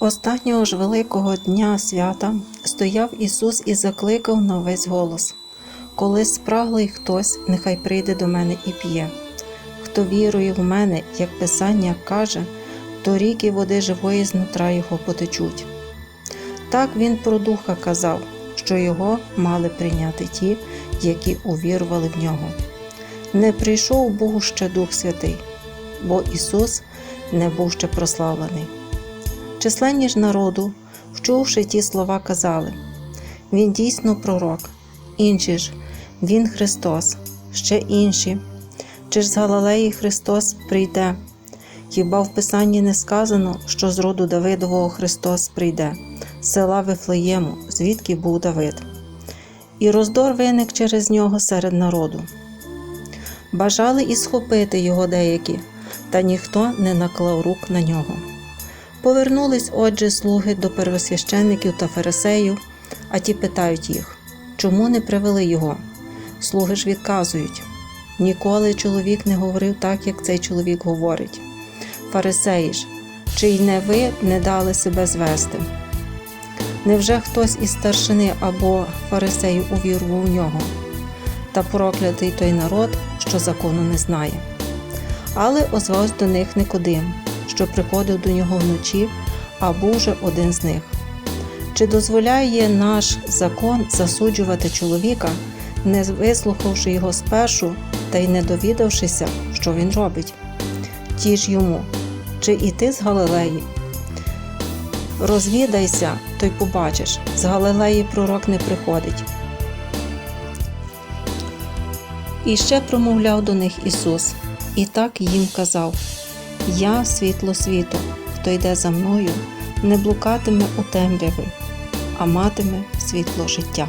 Останнього ж великого дня свята стояв Ісус і закликав на весь голос. Коли спраглий хтось, нехай прийде до мене і п'є. Хто вірує в мене, як Писання каже, то ріки води живої знутра його потечуть. Так він про духа казав, що його мали прийняти ті, які увірували в нього. Не прийшов Богу ще Дух Святий, бо Ісус не був ще прославлений. Численні ж народу, вчувши ті слова, казали Він дійсно пророк, інші ж Він Христос, ще інші. Чи ж з Галилеї Христос прийде? Хіба в Писанні не сказано, що з роду Давидового Христос прийде, села Вифлеєму, звідки був Давид? І роздор виник через нього серед народу. Бажали і схопити його деякі, та ніхто не наклав рук на нього. Повернулись отже слуги до первосвященників та фарисеїв, а ті питають їх, чому не привели його? Слуги ж відказують ніколи чоловік не говорив так, як цей чоловік говорить. Фарисеї ж, чи й не ви не дали себе звести? Невже хтось із старшини або фарисеїв увірував в нього? Та проклятий той народ, що закону не знає. Але озвався до них Никодим, що приходив до нього вночі, а був же один з них. Чи дозволяє наш закон засуджувати чоловіка, не вислухавши його спершу та й не довідавшися, що він робить? Ті ж йому, чи і ти з Галилеї? Розвідайся, то й побачиш, з Галилеї пророк не приходить. І ще промовляв до них Ісус, і так їм казав: Я світло світу, хто йде за мною, не блукатиме у темряві, а матиме світло життя.